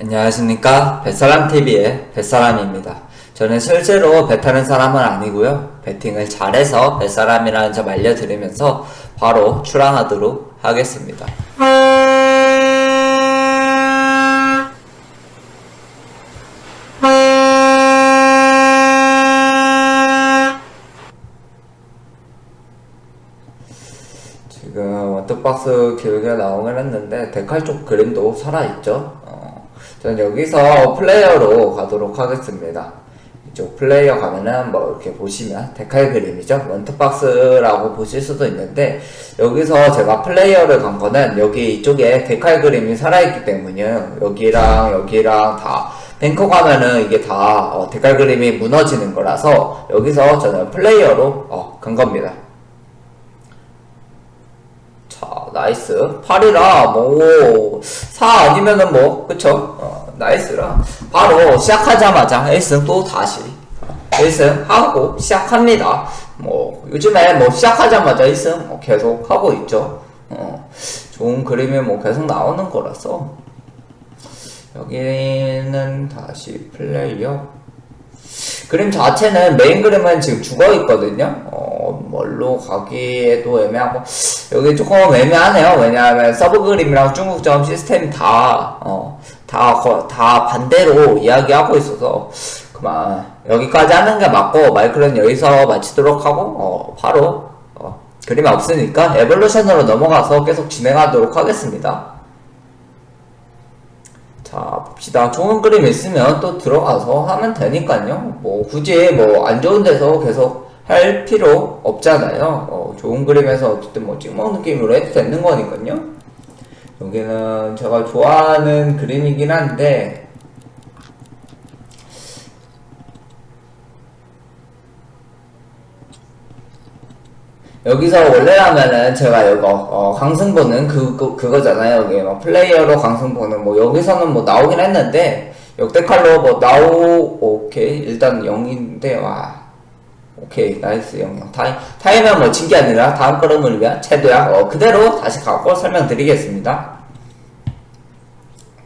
안녕하십니까 뱃사람TV의 뱃사람입니다. 저는 실제로 배 타는 사람은 아니고요. 배팅을 잘해서 뱃사람이라는 점 알려드리면서 바로 출항하도록 하겠습니다. 지금 원투박스 길게 나오긴 했는데 데칼 쪽 그림도 살아있죠. 어, 저는 여기서 플레이어로 가도록 하겠습니다. 이쪽 플레이어 가면은 뭐 이렇게 보시면 데칼 그림이죠. 원투박스라고 보실 수도 있는데 여기서 제가 플레이어를 간 거는 여기 이쪽에 데칼 그림이 살아있기 때문이에요. 여기랑 여기랑 다 뱅커 가면은 이게 다 어, 데칼 그림이 무너지는 거라서 여기서 저는 플레이어로 어, 간 겁니다. 자, 나이스. 8이라, 뭐, 4 아니면은 뭐, 그쵸? 어, 나이스라. 바로 시작하자마자 1승 또 다시 1승 하고 시작합니다. 뭐, 요즘에 뭐 시작하자마자 1승 뭐 계속 하고 있죠. 어, 좋은 그림이 뭐 계속 나오는 거라서. 여기는 다시 플레이어. 그림 자체는 메인 그림은 지금 죽어 있거든요. 어, 뭘로 가기에도 애매하고 여기 조금 애매하네요. 왜냐하면 서브 그림이랑 중국점 시스템 다 어, 다, 거- 다 반대로 이야기하고 있어서 그만 여기까지 하는 게 맞고 마이크로는 여기서 마치도록 하고 어, 바로 어, 그림이 없으니까 에볼루션으로 넘어가서 계속 진행하도록 하겠습니다. 자, 봅시다. 좋은 그림 있으면 또 들어가서 하면 되니까요. 뭐, 굳이 뭐, 안 좋은 데서 계속 할 필요 없잖아요. 어, 좋은 그림에서 어쨌든 뭐, 찍먹 느낌으로 해도 되는 거니까요. 여기는 제가 좋아하는 그림이긴 한데, 여기서 원래라면은 제가 이거 어, 강승 보는 그, 그 그거잖아요. 여기 뭐 플레이어로 강승 보는 뭐 여기서는 뭐 나오긴 했는데 역대칼로 뭐 나오 오케이 일단 0인데 와 오케이 나이스 0 0 타임 타임은 뭐친게 아니라 다음 걸음을 위한 채도야. 어 그대로 다시 갖고 설명드리겠습니다.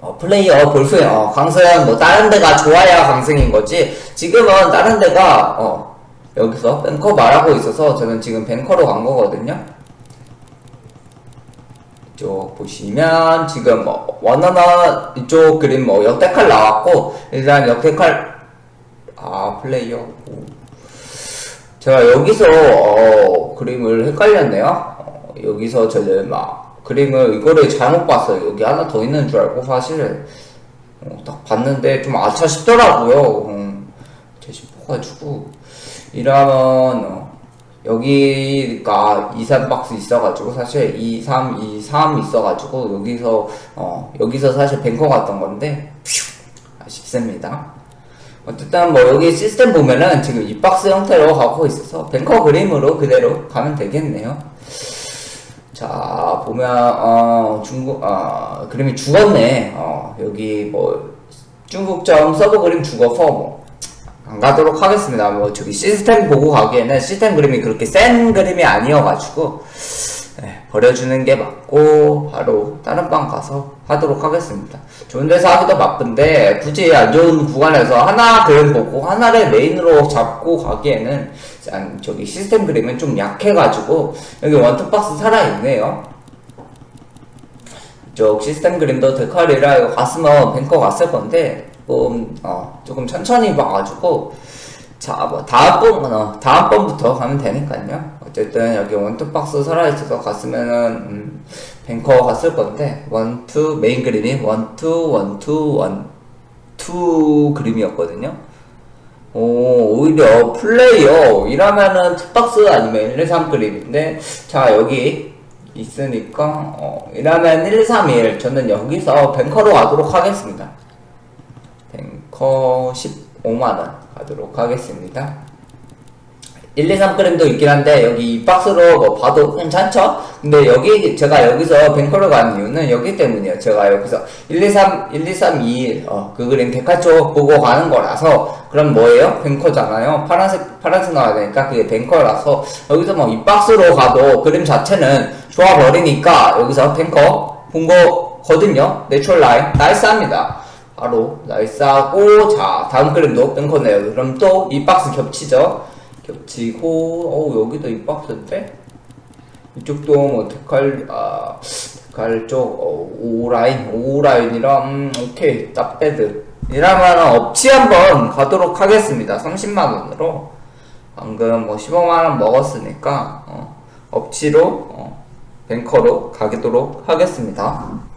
어, 플레이어 골프에 어, 강승 뭐 다른 데가 좋아야 강승인 거지 지금은 다른 데가 어 여기서 뱅커 말하고 있어서 저는 지금 뱅커로 간 거거든요. 이쪽 보시면 지금 뭐 원어너 이쪽 그림 뭐 역대칼 나왔고 일단 역대칼 아 플레이어 오. 제가 여기서 어, 그림을 헷갈렸네요. 어, 여기서 저는 막 그림을 이거를 잘못 봤어요. 여기 하나 더 있는 줄 알고 사실 어, 딱 봤는데 좀 아차 싶더라고요. 음, 제 싶어가지고 이러면 어, 여기가 2, 3 박스 있어가지고 사실 2, 3, 2, 3 있어가지고 여기서 어 여기서 사실 뱅커 갔던 건데 아쉽습니다. 어쨌든 뭐 여기 시스템 보면은 지금 이 박스 형태로 가고 있어서 뱅커 그림으로 그대로 가면 되겠네요. 자 보면 어 중국 어 그림이 죽었네. 어 여기 뭐 중국점 서브 그림 죽어서 뭐 안 가도록 하겠습니다. 뭐 저기 시스템 보고 가기에는 시스템 그림이 그렇게 센 그림이 아니어가지고 네, 버려주는 게 맞고 바로 다른 방 가서 하도록 하겠습니다. 좋은 데서 하기도 바쁜데 굳이 안 좋은 구간에서 하나 그림 보고 하나를 메인으로 잡고 가기에는 짠, 저기 시스템 그림은 좀 약해가지고 여기 원투박스 살아있네요. 이쪽 시스템 그림도 데칼이라 이거 갔으면 뱅커 갔을 건데 조금 어 조금 천천히 봐가지고 자뭐 다음 번 어, 다음 번부터 가면 되니까요. 어쨌든 여기 원투박스 살아있어서 갔으면은 음, 뱅커 갔을 건데 원투 메인 그림이 원투 원투 원투 그림이었거든요. 오, 오히려 플레이어 이라면은 투박스 아니면 1, 2, 3 그림인데 자 여기 있으니까 어, 이라면 1, 2, 3, 1 저는 여기서 뱅커로 가도록 하겠습니다. 뱅커 15만원 가도록 하겠습니다 1, 2, 3 그림도 있긴 한데 여기 이 박스로 뭐 봐도 괜찮죠? 근데 여기 제가 여기서 뱅커로 가는 이유는 여기 때문이에요. 제가 여기서 1, 2, 3, 1, 2, 3, 2, 1, 어, 그 그림 데카 쪽 보고 가는 거라서 그럼 뭐예요? 뱅커잖아요. 파란색 파란색 나와야 되니까 그게 뱅커라서 여기서 뭐 이 박스로 가도 그림 자체는 좋아 버리니까 여기서 뱅커 본 거거든요. 내추럴 라인 나이스합니다. 바로 나이스하고 자 다음 그림도 뱅커네요 그럼 또 이 박스 겹치죠 겹치고 어 여기도 이 박스인데 이쪽도 뭐 데칼 아 데칼 쪽 어, O 라인 O 라인이라 음 오케이 딱배드. 이러면 업치 한번. 가도록 하겠습니다. 30만 원으로. 방금 뭐 15만 원 먹었으니까 어, 업치로 어, 뱅커로 가도록 하겠습니다.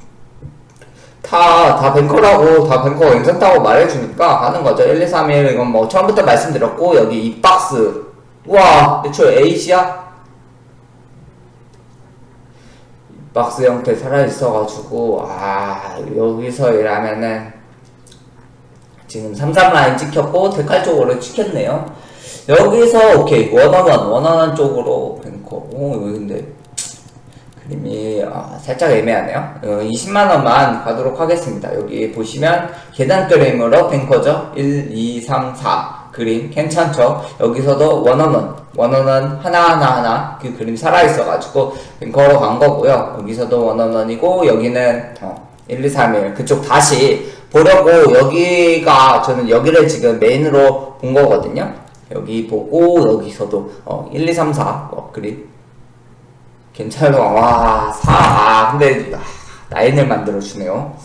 다, 다 뱅커라고, 다 뱅커 괜찮다고 말해주니까 하는 거죠. 1, 2, 3, 1, 이건 뭐 처음부터 말씀드렸고, 여기 이 박스. 우와, H야? 이 박스 형태 살아있어가지고, 아, 여기서 일하면은, 지금 33 라인 찍혔고, 데칼 쪽으로 찍혔네요. 여기서, 오케이, 원원원, 원원원 쪽으로 뱅커. 오, 근데, 그림이 아, 살짝 애매하네요. 어, 20만 원만 가도록 하겠습니다. 여기 보시면 계단 그림으로 뱅커죠. 1, 2, 3, 4 그림 괜찮죠? 여기서도 원원원 원원원 하나하나 하나 그 그림 살아있어가지고 뱅커로 간 거고요. 여기서도 원원원이고 여기는 어, 1, 2, 3, 1 그쪽 다시 보려고 여기가 저는 여기를 지금 메인으로 본 거거든요. 여기 보고 여기서도 어, 1, 2, 3, 4 어, 그림 괜찮아. 와, 사. 아, 근데, 아, 라인을 만들어주네요.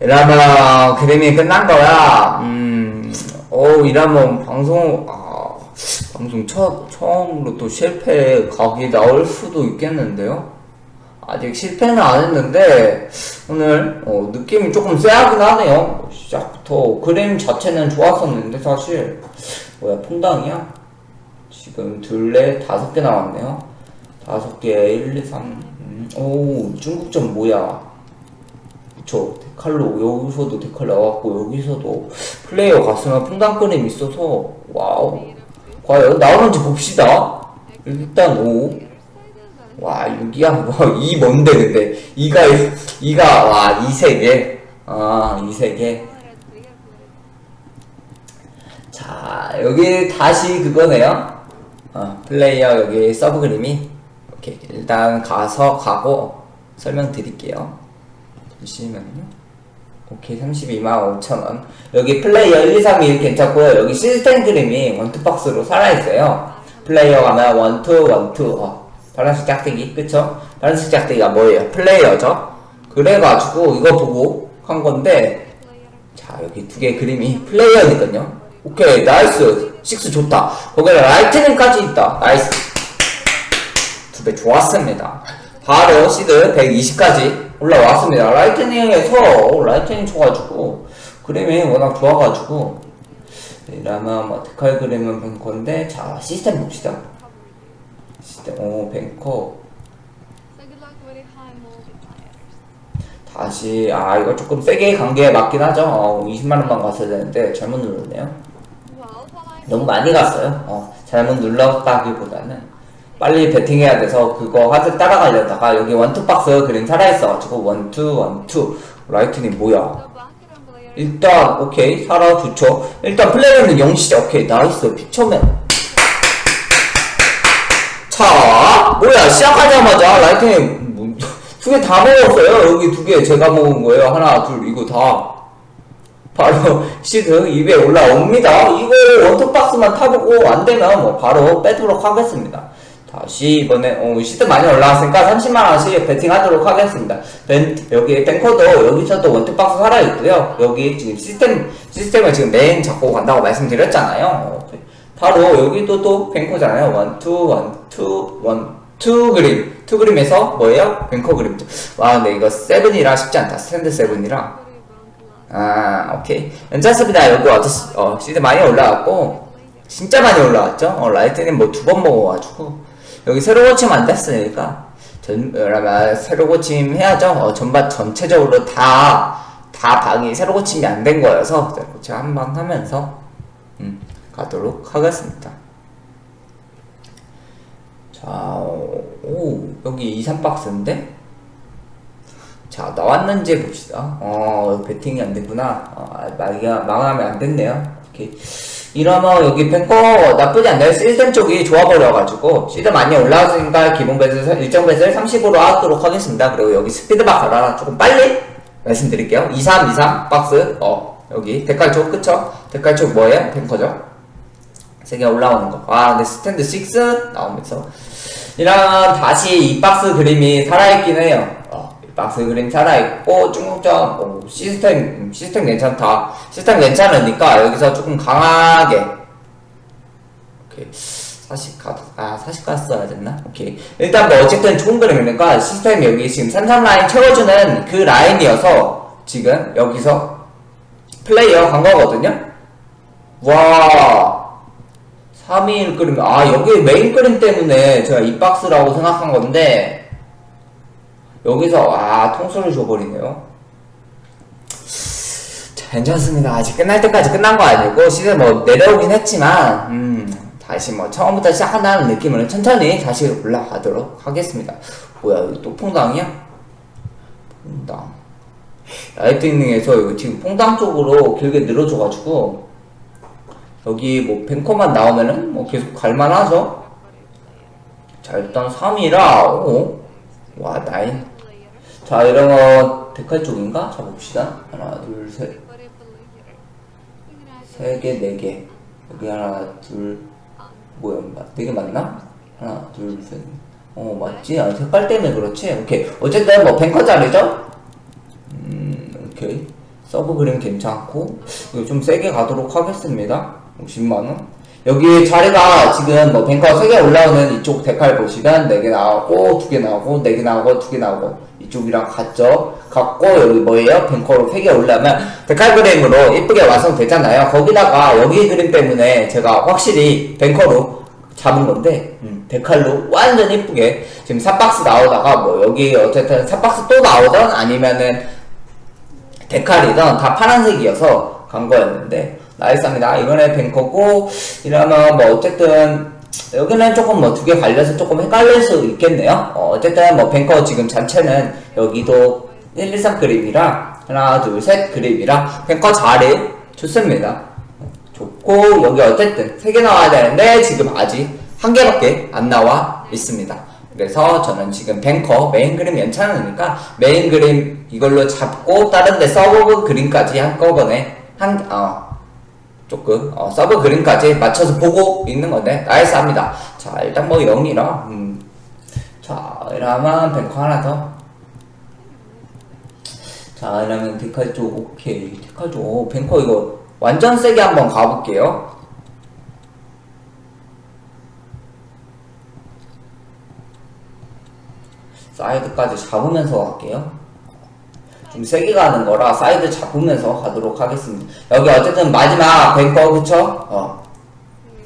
이러면 그림이 끝난 거야. 음, 어, 이러면 방송, 아, 방송 첫, 처음으로 또 실패 각이 나올 수도 있겠는데요? 아직 실패는 안 했는데, 오늘, 어, 느낌이 조금 쎄하긴 하네요. 시작부터. 그림 자체는 좋았었는데, 사실. 뭐야, 퐁당이야? 지금 둘레 다섯 개 나왔네요. 다섯 개, 1, 2, 3. 음, 오, 중국점 뭐야? 그쵸. 데칼로, 여기서도 데칼 나왔고, 여기서도 플레이어 갔으면 풍당 그림 있어서, 와우. 과연 나오는지 봅시다. 일단 5. 와, 6이야? 와, 2 뭔데, 근데. 2가, 2가, 와, 2세 개. 아, 2세 개. 자, 여기 다시 그거네요. 어, 플레이어 여기 서브 그림이 오케이 일단 가서 가고 설명드릴게요. 잠시만요. 오케이 32만 5천원 여기 플레이어 1, 2, 3, 1 괜찮고요. 여기 시스템 그림이 원투박스로 살아있어요. 플레이어 가면 원투 원투 어, 파란색 짝대기 그쵸? 파란색 짝대기가 뭐예요? 플레이어죠. 그래가지고 이거 보고 한 건데 자 여기 두 개 그림이 플레이어니까요. 오케이 나이스 식스 좋다. 거기에 라이트닝까지 있다. 나이스. 두 배 좋았습니다. 바로 시드 120까지 올라왔습니다. 라이트닝에서 어, 라이트닝 쳐가지고 그림이 워낙 좋아가지고 이러면 뭐 데칼 그림은 뱅커인데 자 시스템 봅시다. 시스템 오 뱅커. 다시 아 이거 조금 세게 간 게 맞긴 하죠. 어, 20만 원만 갔어야 되는데 잘못 눌렀네요. 너무 많이 갔어요. 어, 잘못 눌렀다기보다는 빨리 배팅해야 돼서 그거 하드 따라가려다가 여기 원투 박스 그림 살아있어가지고 원투 원투 라이트닝 뭐야? 일단 오케이 살아 좋죠. 일단 플레이어는 0시죠. 오케이 나이스 피처맨. 자 뭐야 시작하자마자 라이트닝 뭐, 두개 다 먹었어요. 여기 두 개 제가 먹은 거예요. 하나 둘 이거 다. 바로 시드 200 올라옵니다. 이거 원톱박스만 타보고 안 되면 뭐 바로 빼도록 하겠습니다. 다시 이번에 어, 시드 많이 올라왔으니까 30만 원씩 베팅하도록 하겠습니다. 벤, 여기 뱅커도 여기서도 원톱박스 살아 있고요. 여기 지금 시스템 시스템을 지금 메인 잡고 간다고 말씀드렸잖아요. 어, 바로 여기도 또 뱅커잖아요. 원투 원투 원투 그림 투 그림에서 뭐예요? 뱅커 그림. 와 근데 이거 세븐이라 쉽지 않다. 스탠드 세븐이라. 아, 오케이. 괜찮습니다. 여기 어시 어, 시드 많이 올라왔고, 진짜 많이 올라왔죠? 어, 라이트는 뭐두 번 먹어가지고, 여기 새로 고침 안 됐으니까, 전, 그러면 새로 고침 해야죠? 어, 전반 전체적으로 다, 다 방이 새로 고침이 안 된 거여서, 고침 한번 하면서, 음, 가도록 하겠습니다. 자, 오, 여기 2, 3박스인데? 자 나왔는지 봅시다. 어 배팅이 안 됐구나. 어, 아, 망하, 망하면 안 됐네요. 오케이. 이러면 여기 뱅커 나쁘지 않네요. 시스템 쪽이 좋아버려가지고 시드 많이 올라왔으니까 기본 배슬 일정 배슬 30으로 하도록 하겠습니다. 그리고 여기 스피드박 가라 조금 빨리 말씀드릴게요. 23, 23 박스 어 여기 쪽 그쵸? 쪽 뭐예요? 탱커죠? 세개 올라오는 거. 아 근데 스탠드 6 나오면서 이런 다시 이 박스 그림이 살아있긴 해요. 박스 그림 살아있고 중국전 어, 시스템 음, 시스템 괜찮다. 시스템 괜찮으니까 여기서 조금 강하게 오케이. 40 가, 아, 40 갔어야 됐나? 오케이. 일단 뭐 어쨌든 좋은 그림이니까 시스템 여기 지금 33 라인 채워주는 그 라인이어서 지금 여기서 플레이어 간 거거든요? 와. 3일 그림, 아, 여기 메인 그림 때문에 제가 이 박스라고 생각한 건데, 여기서, 아, 통수를 줘버리네요. 자, 괜찮습니다. 아직 끝날 때까지 끝난 거 아니고, 시즌 뭐 내려오긴 했지만, 음, 다시 뭐 처음부터 시작한다는 느낌으로 천천히 다시 올라가도록 하겠습니다. 뭐야, 이거 또 퐁당이야? 퐁당. 라이트닝에서 이거 지금 퐁당 쪽으로 길게 늘어줘가지고, 여기 뭐 뱅커만 나오면은 뭐 계속 갈만하죠? 자, 일단 3이라, 오. 와, 나인. 자, 이러면 데칼 쪽인가? 자, 봅시다. 하나, 둘, 셋. 세 개, 네 개. 여기 하나, 둘, 뭐야, 맞- 네개 맞나? 하나, 둘, 셋. 어, 맞지? 아, 색깔 때문에 그렇지? 오케이. 어쨌든 뭐 뱅커 자리죠? 음, 오케이. 서브 그림 괜찮고, 이거 좀 세게 가도록 하겠습니다. 50만원. 여기 자리가 지금 뭐 뱅커 3개 올라오는 이쪽 데칼 보시면 4개 나오고, 2개 나오고, 4개 나오고, 2개 나오고, 이쪽이랑 같죠? 같고, 여기 뭐예요? 뱅커로 3개 올라오면 데칼 그림으로 이쁘게 완성되잖아요. 거기다가 여기 그림 때문에 제가 확실히 뱅커로 잡은 건데, 음, 데칼로 완전 이쁘게 지금 삽박스 나오다가 뭐 여기 어쨌든 삽박스 또 나오던 아니면은 데칼이던 다 파란색이어서 간 거였는데 나이스합니다. 이번에 뱅커고 이러면 뭐 어쨌든 여기는 조금 뭐 두 개 갈려서 조금 헷갈릴 수 있겠네요. 어, 어쨌든 뭐 뱅커 지금 자체는 여기도 1, 2, 3 그림이랑 하나, 둘, 셋 그림이랑 뱅커 자리 좋습니다. 좋고 여기 어쨌든 세 개 나와야 되는데 지금 아직 한 개밖에 안 나와 있습니다. 그래서 저는 지금 뱅커 메인 그림 괜찮으니까 메인 그림 이걸로 잡고 다른 데 서브 그림까지 한꺼번에 한 어, 조금 어, 서브 그림까지 맞춰서 보고 있는 건데 나이스 합니다. 자 일단 뭐 0이라 음. 자 이러면 뱅커 하나 더. 자 이러면 데칼 쪽 오케이 데칼 쪽 뱅커 이거 완전 세게 한번 가볼게요. 사이드까지 잡으면서 갈게요. 좀 세게 가는 거라 사이드 잡으면서 가도록 하겠습니다. 여기 어쨌든 마지막 뱅커 그쵸? 어.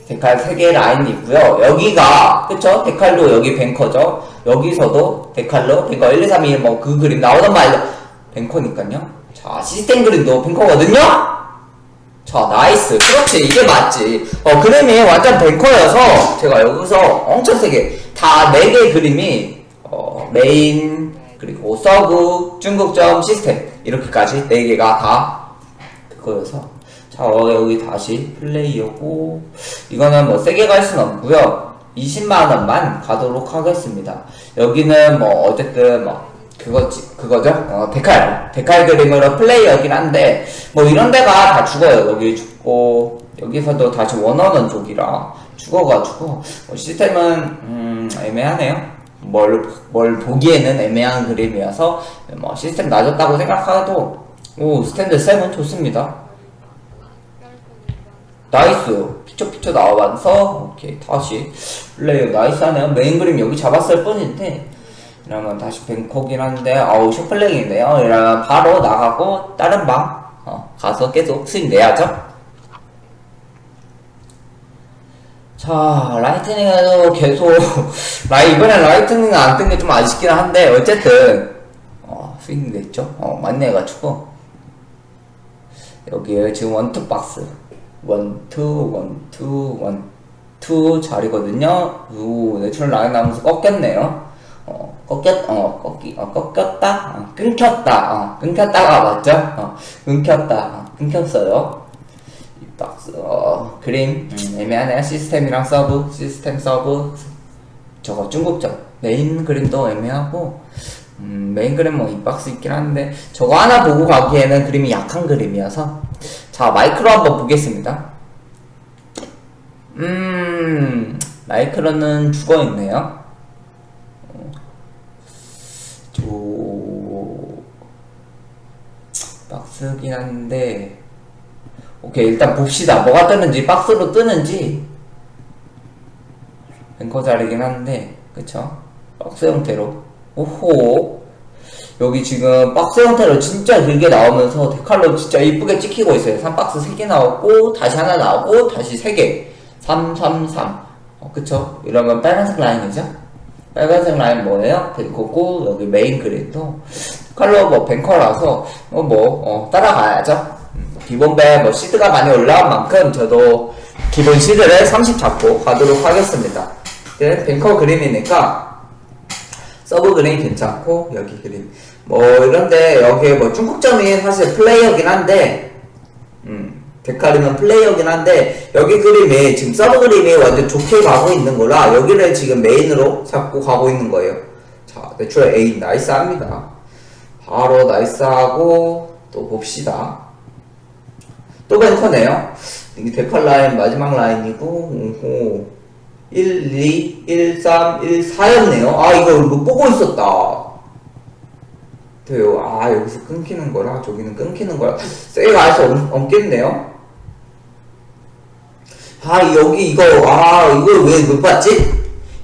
데칼 3개 라인이 있고요. 여기가 그쵸? 데칼로 여기 뱅커죠. 여기서도 데칼로 뱅커 1, 2, 3, 2 뭐 그 그림 나오던 말로 뱅커니까요. 자 시스템 그림도 뱅커거든요. 자 나이스 그렇지 이게 맞지 어 그림이 완전 뱅커여서 제가 여기서 엄청 세게 다 4개 그림이 어 메인 그리고 서브 중국점 시스템. 이렇게까지 4개가 다 그거여서. 자 어, 여기 다시 플레이어고. 이거는 뭐 세게 갈 순 없고요. 20만원만 가도록 하겠습니다. 여기는 뭐 어쨌든 뭐 그거지 그거죠? 어 데칼. 데칼 그림으로 플레이어긴 한데 뭐 이런 데가 다 죽어요. 여기 죽고. 여기서도 다시 원하는 쪽이라 죽어가지고. 뭐 시스템은 음 애매하네요 뭘, 뭘 보기에는 애매한 그림이어서 뭐 시스템 낮았다고 생각해도 오 스탠드 7 좋습니다. 나이스. 피쳐 피쳐 나와서 오케이 다시. 플레이어 나이스하네요. 메인 그림 여기 잡았을 뿐인데. 이러면 다시 뱅커긴 한데 아우 쇼플랭이네요. 이러면 바로 나가고 다른 방 어, 가서 계속 수익 내야죠 자 라이트닝에도 계속 라이 이번에 라이트닝 안 뜬 게 좀 아쉽긴 한데 어쨌든 어, 수익 냈죠? 어 많이 해가지고. 여기 지금 원투 박스. 원투 원투 원투 자리거든요. 오 내추럴 라인 나면서 꺾였네요. 어 꺾였 어 꺾기 어 꺾였다? 어, 끊겼다. 어 끊겼다가 맞죠? 어 끊겼다. 어, 끊겼어요. 이 박스 어 그림. 음, 애매하네요 시스템이랑 서브. 시스템 서브. 저거 중국적 메인 그림도 애매하고 음, 메인 그림 뭐이 박스 있긴 한데 저거 하나 보고 가기에는 그림이 약한 그림이어서. 자 마이크로 한번 보겠습니다. 음 마이크로는 죽어 있네요. 어, 저 박스긴 한데 오케이 일단 봅시다. 뭐가 뜨는지 박스로 뜨는지. 뱅커 자리긴 한데 그쵸? 박스 형태로. 오호. 여기 지금 박스 형태로 진짜 길게 나오면서 데칼로 진짜 이쁘게 찍히고 있어요. 3박스 3개 나오고 다시 하나 나오고 다시 3개. 3 3 3 어, 그쵸? 이러면 빨간색 라인이죠? 빨간색 라인 뭐예요? 뱅커고 여기 메인 그림도. 컬러 뭐 뱅커라서 어, 뭐 어, 따라가야죠. 음, 기본배 뭐 시드가 많이 올라온 만큼 저도 기본 시드를 30 잡고 가도록 하겠습니다. 이제 뱅커 그림이니까 서브 그림 괜찮고 여기 그림 뭐 이런데 여기에 뭐 중국점이 사실 플레이어긴 한데 음 데카리는 플레이어긴 한데 여기 그림이 지금 서브 그림이 완전 좋게 가고 있는 거라 여기를 지금 메인으로 잡고 가고 있는 거예요. 자 대출 A 나이스합니다. 바로 나이스하고 또 봅시다 또 뱅커네요 이게 데칼 라인 마지막 라인이고 오호 1, 2, 1, 3, 1, 4였네요. 아, 이거 못 보고 있었다. 돼요. 아, 여기서 끊기는 거라, 저기는 끊기는 거라. 아예 없, 없겠네요. 아, 여기 이거, 아, 이걸 왜 못 봤지?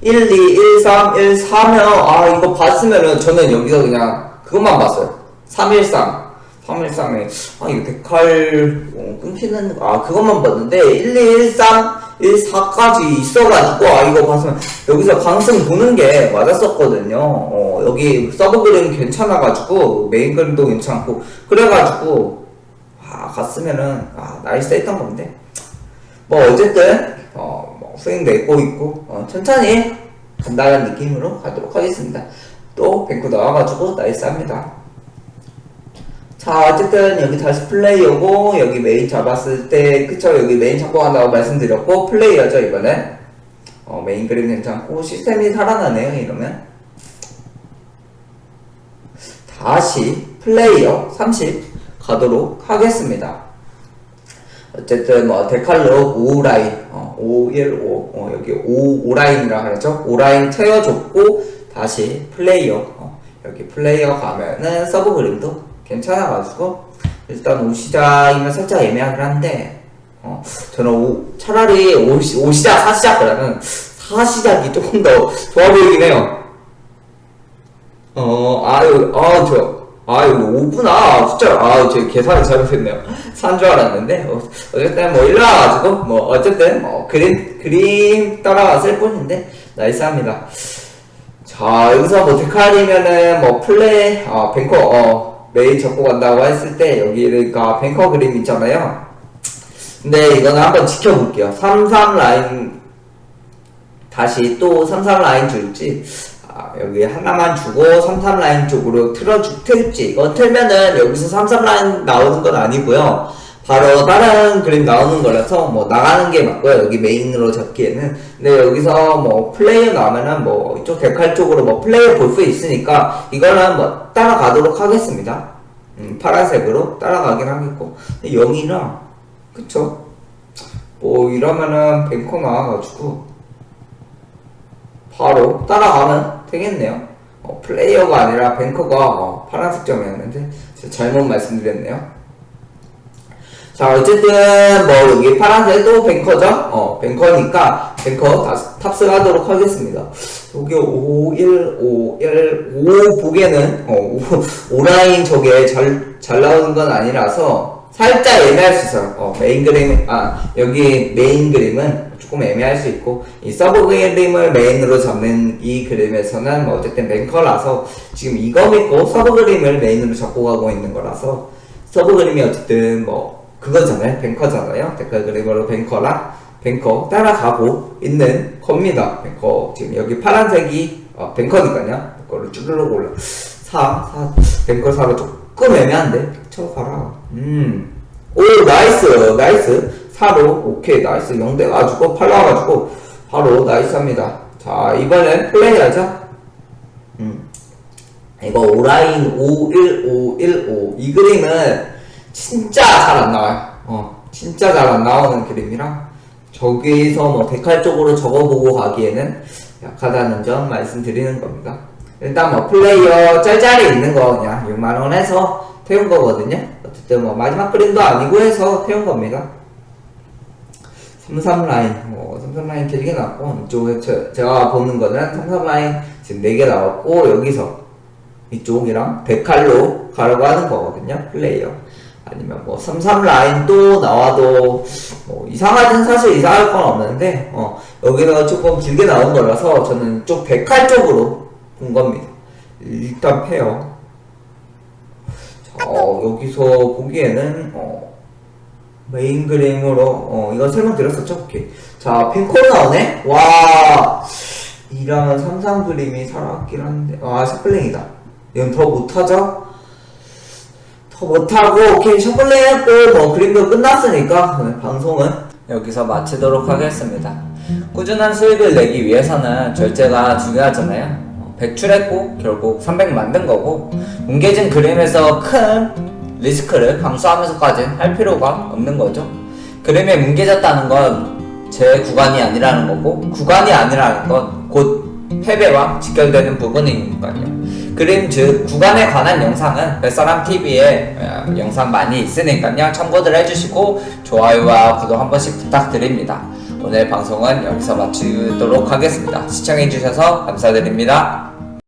1, 2, 1, 3, 1, 4면, 아, 이거 봤으면은 저는 여기서 그냥 그것만 봤어요. 3, 1, 3. 3, 1, 3에, 아, 이거 데칼, 어, 끊기는, 아, 그것만 봤는데, 1, 2, 1, 3, 1, 4까지 있어가지고, 아, 이거 봤으면, 여기서 강승 보는 게 맞았었거든요. 어, 여기 서브 그림 괜찮아가지고, 메인 그림도 괜찮고, 그래가지고, 아, 갔으면은, 아, 나이스 했던 건데. 뭐, 어쨌든, 어, 뭐, 스윙 내고 있고, 어, 천천히 간다는 느낌으로 가도록 하겠습니다. 또, 뱅크 나와가지고, 나이스 합니다. 자, 어쨌든 여기 다시 플레이어고 여기 메인 잡았을 때 그쵸 여기 메인 잡고 간다고 말씀드렸고 플레이어죠 이번엔 어, 메인 그림 괜찮고 시스템이 살아나네요 이러면. 다시 플레이어 30 가도록 하겠습니다. 어쨌든 뭐 데칼로 5라인 어, 5, 1, 5 어, 여기 5, 5라인이라 하죠. 5라인 채워줬고 다시 플레이어 어, 여기 플레이어 가면은 서브 그림도 괜찮아가지고 일단 오 시작이면 살짝 애매하긴 한데 어 저는 오, 차라리 오, 시, 오 시작 사 시작보다는 사 시작이 조금 더 좋아 보이긴 해요. 어 아유 아저 아유 오구나 숫자 아제 계산을 잘못했네요. 산 줄 알았는데 어, 어쨌든 뭐 일어나가지고 뭐 어쨌든 어, 그림 그림 따라갔을 뿐인데 나이스합니다. 자 여기서 뭐 데칼이면은 뭐 플레이 어 뱅커 어 메인 잡고 간다고 했을 때 여기 그러니까 뱅커 그림 있잖아요. 근데 이거는 한번 지켜볼게요. 33 라인 다시 또 33 라인 줄지 아, 여기 하나만 주고 33 라인 쪽으로 틀어주 틀지. 이건 틀면은 여기서 33 라인 나오는 건 아니고요 바로 다른 그림 나오는 거라서 뭐 나가는 게 맞고요. 여기 메인으로 잡기에는. 근데 여기서 뭐 플레이어 나오면은 뭐 이쪽 데칼 쪽으로 뭐 플레이어 볼 수 있으니까 이거는 뭐 따라가도록 하겠습니다. 음, 파란색으로 따라가긴 하겠고. 근데 영이랑 그쵸? 뭐 이러면은 뱅커 나와가지고 바로 따라가면 되겠네요. 어, 플레이어가 아니라 뱅커가 어, 파란색 점이었는데 잘못 말씀드렸네요 자 어쨌든 뭐 여기 파란색도 뱅커죠? 어 뱅커니까 뱅커 다 탑승하도록 하겠습니다. 여기 5 1 5 1 5 보기에는 어 5, 라인 저게 잘, 잘 나오는 건 아니라서 살짝 애매할 수 있어요. 어 메인 그림 아 여기 메인 그림은 조금 애매할 수 있고 이 서브 그림을 메인으로 잡는 이 그림에서는 뭐 어쨌든 뱅커라서 지금 이거 믿고 서브 그림을 메인으로 잡고 가고 있는 거라서 서브 그림이 어쨌든 뭐 그거잖아요. 뱅커잖아요. 댓글 그림으로 뱅커랑 뱅커 따라가고 있는 겁니다. 뱅커 지금 여기 파란색이 어, 뱅커니까요. 뱅커를 쭈르륵 올라 4, 4 뱅커 4가 조금 애매한데 쳐 봐라. 음. 오 나이스 나이스 4로 오케이 나이스 0 돼가지고 8 나와가지고 바로 나이스합니다. 자 이번엔 플레이하자. 음. 이거 오라인 51515 이 그림은 진짜 잘 안 나와요. 어, 진짜 잘 안 나오는 그림이라 저기서 뭐 데칼 쪽으로 적어보고 가기에는 약하다는 점 말씀드리는 겁니다. 일단 뭐 플레이어 짤짤이 있는 거 그냥 6만 원 해서 태운 거거든요. 어쨌든 뭐 마지막 그림도 아니고 해서 태운 겁니다. 33 라인, 뭐, 33 라인 길게 나왔고, 이쪽에 저, 제가 보는 거는 33 라인 지금 4개 나왔고, 여기서 이쪽이랑 데칼로 가려고 하는 거거든요, 플레이어. 아니면 뭐, 33 라인 또 나와도, 뭐, 이상하진 사실 이상할 건 없는데, 어, 여기는 조금 길게 나온 거라서 저는 쪽 데칼 쪽으로 본 겁니다. 일단. 자, 어, 여기서 보기에는, 어, 메인 그림으로 어 이거 설명 드렸었죠? 오케이 자 펜콜 나오네? 와 이랑은 삼상 그림이 살아왔긴 한데 아 셔플링이다 이건 더 못하죠? 더 못하고 오케이 셔플링 했고 뭐 그림도 끝났으니까 오늘 방송은 여기서 마치도록 하겠습니다 꾸준한 수익을 내기 위해서는 절제가 중요하잖아요 어, 백출했고 결국 300 만든 거고 뭉개진 그림에서 큰 리스크를 감수하면서까지는 할 필요가 없는 거죠. 그림에 뭉개졌다는 건 제 구간이 아니라는 거고 구간이 아니라는 건 곧 패배와 직결되는 부분이니까요. 그림 즉 구간에 관한 영상은 뱃사람 TV에 영상 많이 있으니까요. 참고들 해주시고 좋아요와 구독 한 번씩 부탁드립니다. 오늘 방송은 여기서 마치도록 하겠습니다. 시청해주셔서 감사드립니다.